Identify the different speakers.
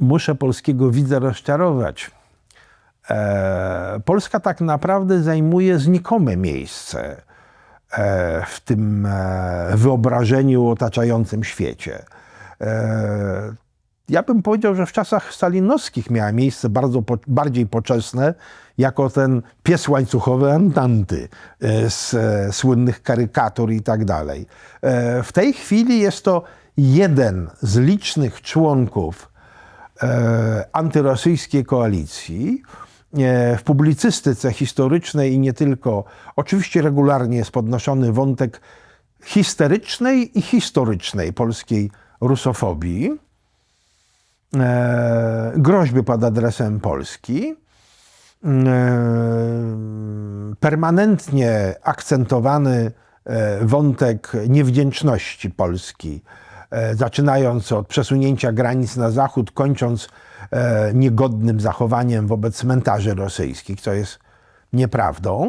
Speaker 1: muszę polskiego widza rozczarować. E, Polska tak naprawdę zajmuje znikome miejsce e, w tym e, wyobrażeniu otaczającym świecie. E, Ja bym powiedział, że w czasach stalinowskich miała miejsce bardzo po, bardziej poczesne, jako ten pies łańcuchowy Antanty e, z e, słynnych karykatur i tak dalej. E, W tej chwili jest to jeden z licznych członków antyrosyjskiej koalicji. E, W publicystyce historycznej i nie tylko, oczywiście regularnie jest podnoszony wątek histerycznej i historycznej polskiej rusofobii, e, groźby pod adresem Polski, e, permanentnie akcentowany e, wątek niewdzięczności Polski, e, zaczynając od przesunięcia granic na zachód, kończąc e, niegodnym zachowaniem wobec cmentarzy rosyjskich, co jest nieprawdą.